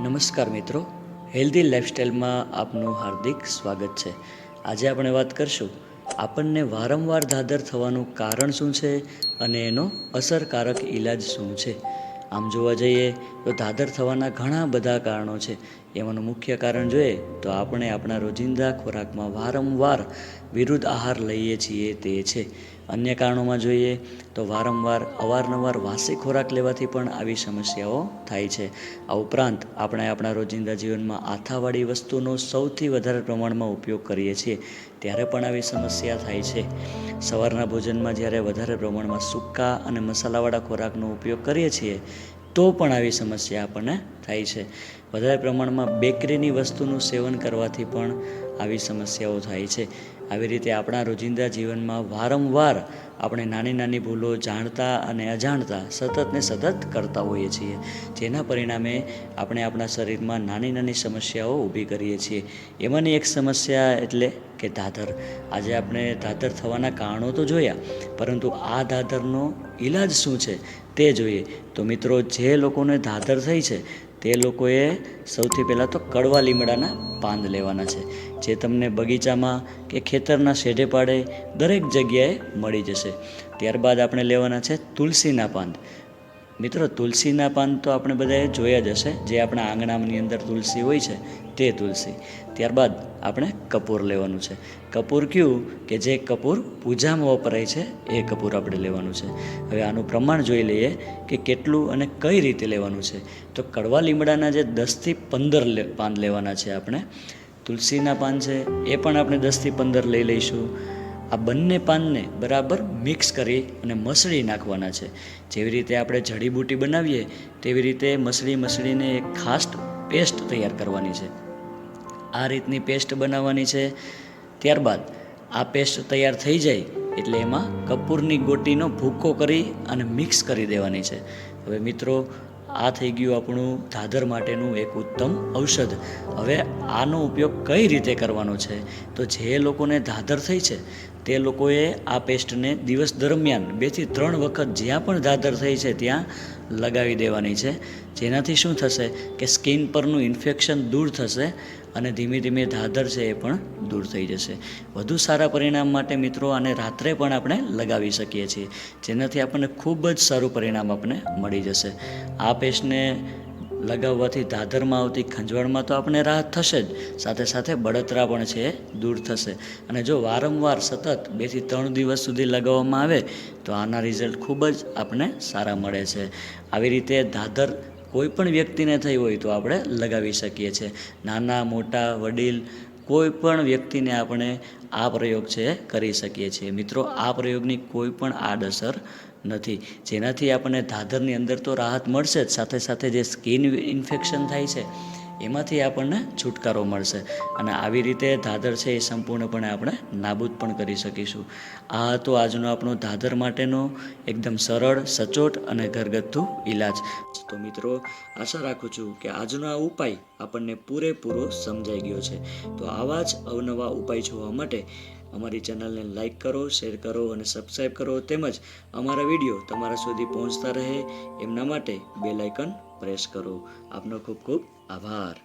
નમસ્કાર મિત્રો. હેલ્ધી લાઇફસ્ટાઈલમાં આપનું હાર્દિક સ્વાગત છે. આજે આપણે વાત કરશું આપણને વારંવાર ધાદર થવાનું કારણ શું છે અને એનો અસરકારક ઈલાજ શું છે. આમ જોવા જઈએ તો ધાદર થવાના ઘણા બધા કારણો છે. એમાંનું મુખ્ય કારણ જોઈએ તો આપણે આપણા રોજિંદા ખોરાકમાં વારંવાર વિરુદ્ધ આહાર લઈએ છીએ તે છે. અન્ય કારણોમાં જોઈએ તો વારંવાર, અવારનવાર વાસી ખોરાક લેવાથી પણ આવી સમસ્યાઓ થાય છે. આ ઉપરાંત આપણે આપણા રોજિંદા જીવનમાં આથાવાળી વસ્તુનો સૌથી વધારે પ્રમાણમાં ઉપયોગ કરીએ છીએ, ત્યારે પણ આવી સમસ્યા થાય છે. સવારના ભોજનમાં જ્યારે વધારે પ્રમાણમાં સૂકા અને મસાલાવાળા ખોરાકનો ઉપયોગ કરીએ છીએ, તો પણ આવી સમસ્યા આપણને થાય છે. વધારે પ્રમાણમાં બેકરીની વસ્તુનું સેવન કરવાથી પણ આવી સમસ્યાઓ થાય છે. આવી રીતે આપણા રોજિંદા જીવનમાં વારંવાર આપણે નાની નાની ભૂલો જાણતા અને અજાણતા સતત ને સતત કરતા હોઈએ છીએ. જેના પરિણામે આપણે આપણા શરીરમાં નાની નાની સમસ્યાઓ ઊભી કરીએ છીએ. એમાંની એક સમસ્યા એટલે કે ધાધર આજે આપણે ધાધર થવાના કારણો તો જોયા, પરંતુ આ ધાધરનો ઈલાજ શું છે તે જોઈએ. તો મિત્રો, જે લોકોને ધાધર થઈ છે, તે લોકોએ સૌથી પહેલાં તો કડવા લીમડાના પાન લેવાના છે, જે તમને બગીચામાં કે ખેતરના શેઢે પાડે દરેક જગ્યાએ મળી જશે. ત્યારબાદ આપણે લેવાના છે તુલસીના પાન મિત્રો, તુલસીના પાન તો આપણે બધાએ જોયા જ હશે. જે આપણા આંગણાની અંદર તુલસી હોય છે, તે તુલસી. ત્યારબાદ આપણે કપૂર લેવાનું છે. કપૂર કયું? કે જે કપૂર પૂજામાં વપરાય છે, એ કપૂર આપણે લેવાનું છે. હવે આનું પ્રમાણ જોઈ લઈએ કે કેટલું અને કઈ રીતે લેવાનું છે. તો કડવા લીમડાના જે દસથી પંદર પાન લેવાના છે આપણે. તુલસીના પાન છે, એ પણ આપણે દસથી પંદર લઈ લઈશું. આ બંને પાનને બરાબર મિક્સ કરી અને મસળી નાખવાના છે. જેવી રીતે આપણે જડીબૂટી બનાવીએ, તેવી રીતે મસળી મસળીને એક ખાસ પેસ્ટ તૈયાર કરવાની છે. આ રીતની પેસ્ટ બનાવવાની છે. ત્યારબાદ આ પેસ્ટ તૈયાર થઈ જાય એટલે એમાં કપૂરની ગોટીનો ભૂકો કરી અને મિક્સ કરી દેવાની છે. હવે મિત્રો, આ થઈ ગયું આપણું ધાધર માટેનું એક ઉત્તમ ઔષધ. હવે આનો ઉપયોગ કઈ રીતે કરવાનો છે? તો જે લોકોને ધાધર થઈ છે તે લોકોએ આ પેસ્ટને દિવસ દરમિયાન બેથી ત્રણ વખત જ્યાં પણ ધાધર થઈ છે ત્યાં લગાવી દેવાની છે. જેનાથી શું થશે કે સ્કિન પરનું ઇન્ફેક્શન દૂર થશે અને ધીમે ધીમે ધાધર છે એ પણ દૂર થઈ જશે. વધુ સારા પરિણામ માટે મિત્રો આને રાત્રે પણ આપણે લગાવી શકીએ છીએ. જેનાથી આપણને ખૂબ જ સારું પરિણામ આપણને મળી જશે. આ પેસ્ટને લગાવવાથી ધાધરમાં આવતી ખંજવાળમાં તો આપણને રાહત થશે જ. સાથે સાથે બળતરા પણ છે, દૂર થશે. અને જો વારંવાર સતત બેથી ત્રણ દિવસ સુધી લગાવવામાં આવે, તો આના રિઝલ્ટ ખૂબ જ આપણને સારા મળે છે. આવી રીતે ધાધર કોઈ પણ વ્યક્તિને થઈ હોય તો આપણે લગાવી શકીએ છીએ. નાના, મોટા, વડીલ કોઈ પણ વ્યક્તિને આપણે આ પ્રયોગ છે, કરી શકીએ છીએ. મિત્રો, આ પ્રયોગની કોઈ પણ આડઅસર નથી. જેનાથી આપણને ધાધરની અંદર તો રાહત મળશે જ. સાથે સાથે જે સ્કિન ઇન્ફેક્શન થાય છે એમાંથી આપણને છુટકારો મળશે. અને આવી રીતે ધાધર છે એ સંપૂર્ણપણે આપણે નાબૂદ પણ કરી શકીશું. આ હતો આજનો આપણો ધાધર માટેનો એકદમ સરળ, સચોટ અને ઘરગથ્થુ ઈલાજ. તો મિત્રો, આશા રાખું છું કે આજનો આ ઉપાય આપણને પૂરેપૂરો સમજાઈ ગયો છે. તો આવા જ અવનવા ઉપાય જોવા માટે અમારી ચેનલને લાઈક કરો, શેર કરો અને સબસ્ક્રાઈબ કરો. તેમજ અમારા વીડિયો તમારા સુધી પહોંચતા રહે. એમના માટે બેલ આઇકન પ્રેસ કરો આપનો ખૂબ ખૂબ આભાર.